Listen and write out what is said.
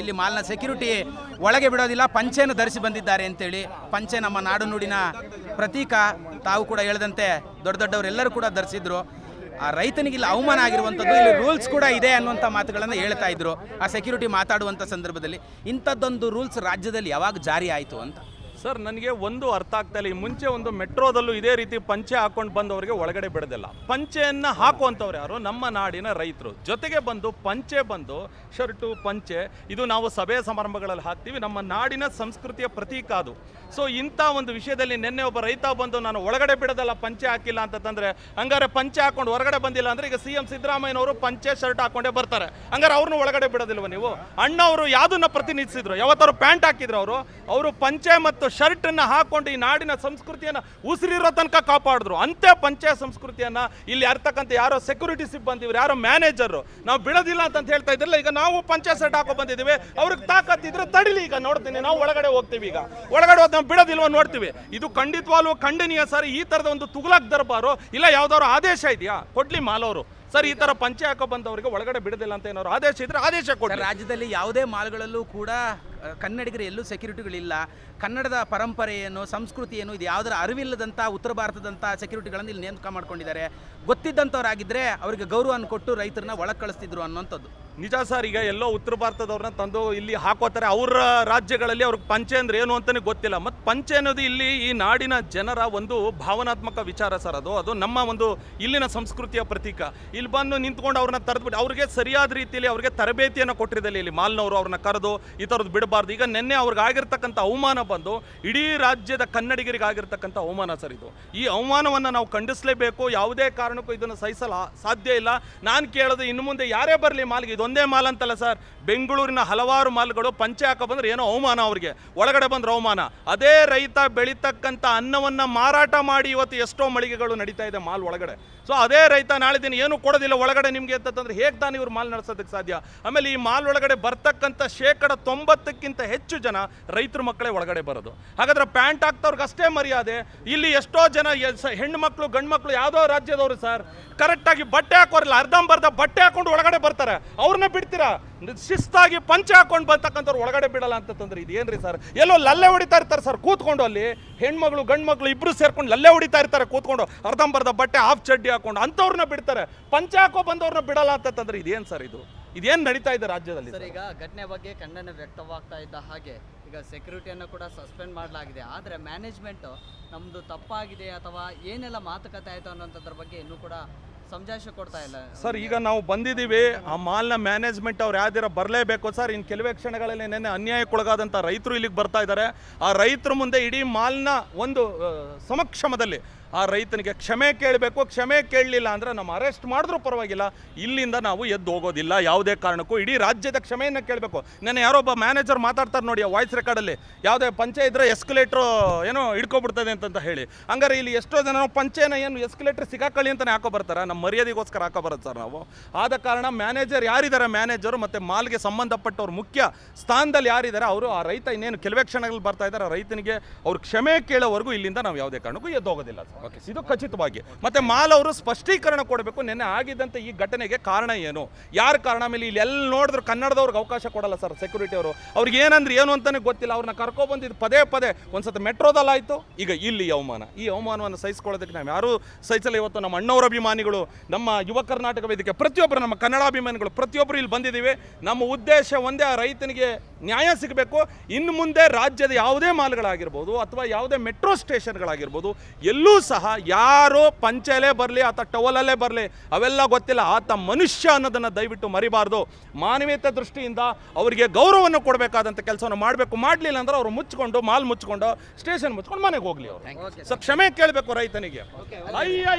ಇಲ್ಲಿ ಮಾಲ್ನ ಸೆಕ್ಯೂರಿಟಿ ಒಳಗೆ ಬಿಡೋದಿಲ್ಲ, ಪಂಚೆಯನ್ನು ಧರಿಸಿ ಬಂದಿದ್ದಾರೆ ಅಂತೇಳಿ. ಪಂಚೆ ನಮ್ಮ ನಾಡು ನುಡಿನ ಪ್ರತೀಕ. ತಾವು ಕೂಡ ಹೇಳದಂತೆ ದೊಡ್ಡ ದೊಡ್ಡವರೆಲ್ಲರೂ ಕೂಡ ಧರಿಸಿದ್ರು. ಆ ರೈತನಿಗೆ ಇಲ್ಲಿ ಅವಮಾನ ಆಗಿರುವಂಥದ್ದು, ಇಲ್ಲಿ ರೂಲ್ಸ್ ಕೂಡ ಇದೆ ಅನ್ನುವಂಥ ಮಾತುಗಳನ್ನು ಹೇಳ್ತಾ ಇದ್ರು ಆ ಸೆಕ್ಯೂರಿಟಿ ಮಾತಾಡುವಂಥ ಸಂದರ್ಭದಲ್ಲಿ. ಇಂಥದ್ದೊಂದು ರೂಲ್ಸ್ ರಾಜ್ಯದಲ್ಲಿ ಯಾವಾಗ ಜಾರಿ ಆಯಿತು ಅಂತ? ಸರ್, ನನಗೆ ಒಂದು ಅರ್ಥ ಆಗ್ತಾ ಇಲ್ಲ. ಈ ಮುಂಚೆ ಒಂದು ಮೆಟ್ರೋದಲ್ಲೂ ಇದೇ ರೀತಿ ಪಂಚೆ ಹಾಕೊಂಡು ಬಂದವರಿಗೆ ಒಳಗಡೆ ಬಿಡೋದಿಲ್ಲ. ಪಂಚೆಯನ್ನು ಹಾಕುವಂಥವ್ರು ಯಾರು? ನಮ್ಮ ನಾಡಿನ ರೈತರು. ಜೊತೆಗೆ ಬಂದು ಪಂಚೆ ಬಂದು, ಶರ್ಟು, ಪಂಚೆ, ಇದು ನಾವು ಸಭೆ ಸಮಾರಂಭಗಳಲ್ಲಿ ಹಾಕ್ತೀವಿ. ನಮ್ಮ ನಾಡಿನ ಸಂಸ್ಕೃತಿಯ ಪ್ರತೀಕ ಅದು. ಸೊ ಇಂಥ ಒಂದು ವಿಷಯದಲ್ಲಿ ನಿನ್ನೆ ಒಬ್ಬ ರೈತ ಬಂದು, ನಾನು ಒಳಗಡೆ ಬಿಡೋದಲ್ಲ, ಪಂಚೆ ಹಾಕಿಲ್ಲ ಅಂತಂದ್ರೆ ಹಂಗಾರೆ ಪಂಚೆ ಹಾಕೊಂಡು ಹೊರಗಡೆ ಬಂದಿಲ್ಲ ಅಂದರೆ ಈಗ ಸಿ ಎಂ ಸಿದ್ದರಾಮಯ್ಯನವರು ಪಂಚೆ, ಶರ್ಟ್ ಹಾಕೊಂಡೇ ಬರ್ತಾರೆ. ಹಂಗಾರೆ ಅವ್ರನ್ನ ಒಳಗಡೆ ಬಿಡೋದಿಲ್ವ ನೀವು? ಅಣ್ಣವರು ಯಾವ್ದನ್ನ ಪ್ರತಿನಿಧಿಸಿದ್ರು? ಯಾವತ್ತಾರು ಪ್ಯಾಂಟ್ ಹಾಕಿದ್ರು ಅವರು? ಅವರು ಪಂಚೆ ಮತ್ತು ಶರ್ಟ್ ಅನ್ನ ಹಾಕೊಂಡು ಈ ನಾಡಿನ ಸಂಸ್ಕೃತಿಯನ್ನ ಉಸಿರಿರೋ ತನಕ ಕಾಪಾಡಿದ್ರು. ಅಂತೆ ಪಂಚಾಯತ್ ಸಂಸ್ಕೃತಿಯನ್ನ ಇಲ್ಲಿ ಇರ್ತಕ್ಕಂಥ ಯಾರೋ ಸೆಕ್ಯೂರಿಟಿ ಸಿಬ್ಬಂದಿ ಇವ್ರು ಯಾರೋ ಮ್ಯಾನೇಜರ್ ನಾವು ಬಿಡೋದಿಲ್ಲ ಅಂತ ಹೇಳ್ತಾ ಇದ್ರಲ್ಲ ಈಗ ನಾವು ಪಂಚಾಯತ್ ಶರ್ಟ್ ಹಾಕೋ ಬಂದಿದ್ದೀವಿ. ಅವ್ರಿಗೆ ತಾಕತ್ತಿದ್ರೆ ತಡಿಲಿ ಈಗ. ನೋಡ್ತೀನಿ ನಾವು ಒಳಗಡೆ ಹೋಗ್ತೀವಿ ಈಗ. ಒಳಗಡೆ ಹೋದ್ ನಾವು ಬಿಡೋದಿಲ್ವ ನೋಡ್ತೀವಿ. ಇದು ಖಂಡಿತವಾಗ್ಲೂ ಖಂಡನೀಯ ಸರ್ ಈ ತರದ ಒಂದು ತುಗ್ಲಾಕ್ ದರ್ಬಾರು. ಇಲ್ಲ ಯಾವ್ದಾದ್ರು ಆದೇಶ ಇದೆಯಾ? ಕೊಡ್ಲಿ ಮಾಲವರು. ಸರ್ ಈ ತರ ಪಂಚೆ ಹಾಕೋ ಬಂದವರಿಗೆ ಒಳಗಡೆ ಬಿಡದಿಲ್ಲ ಅಂತ ಏನಾದ್ರು ಆದೇಶ ಇದ್ರೆ ಆದೇಶ ಸರ್, ರಾಜ್ಯದಲ್ಲಿ ಯಾವುದೇ ಮಾಲ್ಗಳಲ್ಲೂ ಕೂಡ ಕನ್ನಡಿಗರು ಎಲ್ಲೂ ಸೆಕ್ಯೂರಿಟಿಗಳಿಲ್ಲ ಕನ್ನಡದ ಪರಂಪರೆ ಏನು ಸಂಸ್ಕೃತಿ ಏನು ಇದು ಯಾವುದರ ಅರಿವಿಲ್ಲದಂಥ ಉತ್ತರ ಭಾರತದಂಥ ಸೆಕ್ಯೂರಿಟಿಗಳನ್ನು ಇಲ್ಲಿ ನೇಮಕ ಮಾಡ್ಕೊಂಡಿದ್ದಾರೆ. ಗೊತ್ತಿದ್ದಂಥವ್ರಾಗಿದ್ದರೆ ಅವರಿಗೆ ಗೌರವವನ್ನು ಕೊಟ್ಟು ರೈತರನ್ನ ಒಳಗೆ ಕಳಿಸ್ತಿದ್ರು ಅನ್ನೋಂಥದ್ದು ನಿಜ ಸರ್, ಈಗ ಎಲ್ಲೋ ಉತ್ತರ ಭಾರತದವ್ರನ್ನ ತಂದು ಇಲ್ಲಿ ಹಾಕೋತಾರೆ, ಅವರ ರಾಜ್ಯಗಳಲ್ಲಿ ಅವ್ರಿಗೆ ಪಂಚೆ ಅಂದ್ರೆ ಏನು ಅಂತಲೇ ಗೊತ್ತಿಲ್ಲ. ಮತ್ತು ಪಂಚೆ ಅನ್ನೋದು ಇಲ್ಲಿ ಈ ನಾಡಿನ ಜನರ ಒಂದು ಭಾವನಾತ್ಮಕ ವಿಚಾರ ಸರ್ ಅದು. ಅದು ನಮ್ಮ ಒಂದು ಇಲ್ಲಿನ ಸಂಸ್ಕೃತಿಯ ಪ್ರತೀಕ. ಇಲ್ಲಿ ಬಂದು ನಿಂತ್ಕೊಂಡು ಅವ್ರನ್ನ ತರೆದ್ಬಿಟ್ಟು, ಅವ್ರಿಗೆ ಸರಿಯಾದ ರೀತಿಯಲ್ಲಿ ಅವ್ರಿಗೆ ತರಬೇತಿಯನ್ನು ಕೊಟ್ಟಿರಲಿಲ್ಲ ಇಲ್ಲಿ ಮಾಲ್ನವರು ಅವ್ರನ್ನ ಕರೆದು, ಈ ಥರದ್ದು ಈಗ ನಿನ್ನೆ ಅವ್ರಿಗೆ ಆಗಿರ್ತಕ್ಕಂಥ ಅವಮಾನ ಬಂದು ಇಡೀ ರಾಜ್ಯದ ಕನ್ನಡಿಗರಿಗೆ ಆಗಿರ್ತಕ್ಕಂಥ ಅವಮಾನ ಸರ್ ಇದು. ಈ ಅವಮಾನವನ್ನು ನಾವು ಖಂಡಿಸಲೇಬೇಕು. ಯಾವುದೇ ಕಾರಣಕ್ಕೂ ಇದನ್ನು ಸಹಿಸಲು, ಸಾಧ್ಯ ಇಲ್ಲ. ನಾನು ಕೇಳೋದು ಇನ್ನು ಮುಂದೆ ಯಾರೇ ಬರಲಿ ಮಾಲ್ಗೆ, ಇದೊಂದೇ ಮಾಲ್ ಅಂತಲ್ಲ ಸರ್. ಬೆಂಗಳೂರಿನ ಹಲವಾರು ಮಾಲ್ಗಳು ಪಂಚೆ ಹಾಕೋ ಬಂದ್ರೆ ಏನೋ ಅವಮಾನ ಅವರಿಗೆ. ಒಳಗಡೆ ಬಂದ್ರೆ ಅವಮಾನ. ಅದೇ ರೈತ ಬೆಳೀತಕ್ಕಂಥ ಅನ್ನವನ್ನ ಮಾರಾಟ ಮಾಡಿ ಇವತ್ತು ಎಷ್ಟೋ ಮಳಿಗೆಗಳು ನಡೀತಾ ಇದೆ ಮಾಲ್ ಒಳಗಡೆ. ಸೊ ಅದೇ ರೈತ ನಾಳೆ ದಿನ ಏನು ಕೊಡೋದಿಲ್ಲ ಒಳಗಡೆ ನಿಮಗೆ ಅಂತಂದ್ರೆ ಹೇಗೆ ತಾನೇ ಇವ್ರು ಮಾಲ್ ನಡೆಸೋದಕ್ಕೆ ಸಾಧ್ಯ? ಆಮೇಲೆ ಈ ಮಾಲ್ ಒಳಗಡೆ ಬರ್ತಕ್ಕಂಥ ಶೇಕಡ ತೊಂಬತ್ತಕ್ಕಿಂತ ಹೆಚ್ಚು ಜನ ರೈತರ ಮಕ್ಕಳೇ ಒಳಗಡೆ ಬರೋದು. ಹಾಗಾದ್ರೆ ಪ್ಯಾಂಟ್ ಹಾಕ್ತವ್ರಿಗೆ ಅಷ್ಟೇ ಮರ್ಯಾದೆ. ಇಲ್ಲಿ ಎಷ್ಟೋ ಜನ ಹೆಣ್ಮಕ್ಳು ಗಂಡ್ಮಕ್ಳು ಯಾವುದೋ ರಾಜ್ಯದವರು ಸರ್ ಕರೆಕ್ಟಾಗಿ ಬಟ್ಟೆ ಹಾಕೋರಿಲ್ಲ, ಅರ್ಧಂಬರ್ಧ ಬಟ್ಟೆ ಹಾಕೊಂಡು ಒಳಗಡೆ ಬರ್ತಾರೆ. ಅವ್ರನ್ನ ಬಿಡ್ತೀರಾ? ಶಿಸ್ತಾಗಿ ಪಂಚೆ ಹಾಕೊಂಡು ಬರ್ತಕ್ಕಂಥವ್ರು ಒಳಗಡೆ ಬಿಡಲ್ಲ ಅಂತಂದ್ರೆ ಇದೇನ್ರಿ ಸರ್? ಎಲ್ಲೋ ಲಲ್ಲೆ ಹೊಡಿತಾ ಇರ್ತಾರೆ ಸರ್ ಕೂತ್ಕೊಂಡು ಅಲ್ಲಿ. ಹೆಣ್ಮಗಳು ಗಂಡು ಮಕ್ಕಳು ಇಬ್ರು ಸೇರ್ಕೊಂಡು ಲಲ್ಲೆ ಹೊಡಿತಾ ಇರ್ತಾರೆ ಕೂತ್ಕೊಂಡು. ಅರ್ಧಂಬರ್ಧ ಬಟ್ಟೆ ಹಾಫ್ ಚಡ್ಡಿ ಹಾಕೊಂಡು ಅಂಥವ್ರನ್ನ ಬಿಡ್ತಾರೆ. ಪಂಚೆ ಹಾಕೋ ಬಂದವ್ರನ್ನ ಬಿಡಲ್ಲ ಅಂತಂದ್ರೆ ಇದೇನು ಸರ್ ಇದು? ಇದೇನು ನಡೀತಾ ಇದೆ ರಾಜ್ಯದಲ್ಲಿ ಈಗ ಘಟನೆ ಬಗ್ಗೆ ಖಂಡನೆ ವ್ಯಕ್ತವಾಗ್ತಾ ಇದ್ದ ಹಾಗೆ ಈಗ ಸೆಕ್ಯೂರಿಟಿಯನ್ನು ಕೂಡ ಸಸ್ಪೆಂಡ್ ಮಾಡಲಾಗಿದೆ. ಆದರೆ ಮ್ಯಾನೇಜ್ಮೆಂಟ್ ನಮ್ಮದು ತಪ್ಪಾಗಿದೆ ಅಥವಾ ಏನೆಲ್ಲ ಮಾತುಕತೆ ಆಯಿತು ಅನ್ನೋಂಥದ್ರ ಬಗ್ಗೆ ಇನ್ನೂ ಕೂಡ ಸಂಜಾಯಿಷ ಕೊಡ್ತಾ ಇಲ್ಲ. ಸರ್ ಈಗ ನಾವು ಬಂದಿದ್ದೀವಿ. ಆ ಮಾಲ್ನ ಮ್ಯಾನೇಜ್ಮೆಂಟ್ ಅವ್ರು ಯಾವ್ದಿರ ಬರಲೇಬೇಕು ಸರ್ ಇನ್ನು ಕೆಲವೇ ಕ್ಷಣಗಳಲ್ಲಿ ನೆನ್ನೆ ಅನ್ಯಾಯಕ್ಕೊಳಗಾದಂಥ ರೈತರು ಇಲ್ಲಿಗೆ ಬರ್ತಾ ಇದ್ದಾರೆ. ಆ ರೈತರ ಮುಂದೆ ಇಡೀ ಮಾಲ್ನ ಒಂದು ಸಮಕ್ಷಮದಲ್ಲಿ ಆ ರೈತನಿಗೆ ಕ್ಷಮೆ ಕೇಳಬೇಕು. ಕ್ಷಮೆ ಕೇಳಲಿಲ್ಲ ಅಂದ್ರೆ ನಮ್ಮ ಅರೆಸ್ಟ್ ಮಾಡಿದ್ರೂ ಪರವಾಗಿಲ್ಲ. ಇಲ್ಲಿಂದ ನಾವು ಎದ್ದು ಹೋಗೋದಿಲ್ಲ. ಯಾವುದೇ ಕಾರಣಕ್ಕೂ ಇಡೀ ರಾಜ್ಯದ ಕ್ಷಮೆಯನ್ನು ಕೇಳಬೇಕು. ನೆನ್ನೆ ಯಾರೋ ಒಬ್ಬ ಮ್ಯಾನೇಜರ್ ಮಾತಾಡ್ತಾರೆ ನೋಡಿ, ಆ ವಾಯ್ಸ್ ರೆಕಾರ್ಡಲ್ಲಿ ಯಾವುದೇ ಪಂಚೆ ಇದ್ರೆ ಎಸ್ಕಲೇಟ್ರು ಏನೋ ಹಿಡ್ಕೊಬಿಡ್ತದೆ ಅಂತಂತ ಹೇಳಿ. ಹಂಗಾರೆ ಇಲ್ಲಿ ಎಷ್ಟೋ ಜನ ನಾವು ಪಂಚೆನ ಏನು ಎಸ್ಕಲೇಟ್ರ್ ಸಿಗಾಕಳ್ಳಿ ಅಂತಲೇ ಹಾಕೋ ಬರ್ತಾರೆ. ನಮ್ಮ ಮರ್ಯಾದೆಗೋಸ್ಕರ ಹಾಕೋ ಬರೋದು ಸರ್ ನಾವು. ಆದ ಕಾರಣ ಮ್ಯಾನೇಜರ್ ಯಾರಿದ್ದಾರೆ? ಮ್ಯಾನೇಜರು ಮತ್ತು ಮಾಲ್ಗೆ ಸಂಬಂಧಪಟ್ಟವ್ರು ಮುಖ್ಯ ಸ್ಥಾನದಲ್ಲಿ ಯಾರಿದ್ದಾರೆ? ಅವರು ಆ ರೈತ ಇನ್ನೇನು ಕೆಲವೇ ಕ್ಷಣಗಳಲ್ಲಿ ಬರ್ತಾ ಇದ್ದಾರೆ. ಆ ರೈತನಿಗೆ ಅವ್ರು ಕ್ಷಮೆ ಕೇಳೋವರೆಗೂ ಇಲ್ಲಿಂದ ನಾವು ಯಾವುದೇ ಕಾರಣಕ್ಕೂ ಎದ್ದು ಹೋಗೋದಿಲ್ಲ ಓಕೆ ಇದು ಖಚಿತವಾಗಿ. ಮತ್ತೆ ಮಾಲ್ ಅವರು ಸ್ಪಷ್ಟೀಕರಣ ಕೊಡಬೇಕು. ನಿನ್ನೆ ಆಗಿದ್ದಂಥ ಈ ಘಟನೆಗೆ ಕಾರಣ ಏನು? ಯಾರ ಕಾರಣ? ಮೇಲೆ ಇಲ್ಲಿ ಎಲ್ಲಿ ನೋಡಿದ್ರು ಕನ್ನಡದವ್ರಿಗೆ ಅವಕಾಶ ಕೊಡಲ್ಲ ಸರ್ ಸೆಕ್ಯೂರಿಟಿ ಅವರು. ಅವ್ರಿಗೆ ಏನಂದ್ರೆ ಏನು ಅಂತಲೇ ಗೊತ್ತಿಲ್ಲ. ಅವ್ರನ್ನ ಕರ್ಕೊಬಂದಿದ್ದು ಪದೇ ಪದೇ ಒಂದ್ಸತಿ ಮೆಟ್ರೋದಲ್ಲಾಯಿತು. ಈಗ ಇಲ್ಲಿ ಅವಮಾನ. ಈ ಅವಮಾನವನ್ನು ಸಹಿಸ್ಕೊಳ್ಳೋದಕ್ಕೆ ನಾವು ಯಾರೂ ಸಹಿಸಲ್ಲ ಇವತ್ತು ನಮ್ಮ ಅಣ್ಣವರ ಅಭಿಮಾನಿಗಳು, ನಮ್ಮ ಯುವ ಕರ್ನಾಟಕ ವೇದಿಕೆ ಪ್ರತಿಯೊಬ್ಬರು ನಮ್ಮ ಕನ್ನಡ ಅಭಿಮಾನಿಗಳು ಪ್ರತಿಯೊಬ್ಬರು ಇಲ್ಲಿ ಬಂದಿದ್ದೀವಿ. ನಮ್ಮ ಉದ್ದೇಶ ಒಂದೇ, ಆ ರೈತನಿಗೆ ನ್ಯಾಯ ಸಿಗಬೇಕು. ಇನ್ನು ಮುಂದೆ ರಾಜ್ಯದ ಯಾವುದೇ ಮಾಲ್ಗಳಾಗಿರ್ಬೋದು ಅಥವಾ ಯಾವುದೇ ಮೆಟ್ರೋ ಸ್ಟೇಷನ್ಗಳಾಗಿರ್ಬೋದು ಎಲ್ಲೂ ಸಹ ಯಾರೋ ಪಂಚೆಲೇ ಬರಲಿ ಅಥವಾ ಟವಲಲ್ಲೇ ಬರಲಿ ಅವೆಲ್ಲ ಗೊತ್ತಿಲ್ಲ. ಆತ ಮನುಷ್ಯ ಅನ್ನೋದನ್ನು ದಯವಿಟ್ಟು ಮರಿಬಾರ್ದು. ಮಾನವೀಯತೆ ದೃಷ್ಟಿಯಿಂದ ಅವರಿಗೆ ಗೌರವವನ್ನು ಕೊಡಬೇಕಾದಂಥ ಕೆಲಸವನ್ನು ಮಾಡಬೇಕು. ಮಾಡಲಿಲ್ಲ ಅಂದ್ರೆ ಅವರು ಮುಚ್ಕೊಂಡು ಮಾಲ್ ಮುಚ್ಕೊಂಡು ಸ್ಟೇಷನ್ ಮುಚ್ಕೊಂಡು ಮನೆಗೆ ಹೋಗಲಿ ಅವರು. ಸೊ ಕ್ಷಮೆ ಕೇಳಬೇಕು ರೈತನಿಗೆ. ಅಯ್ಯ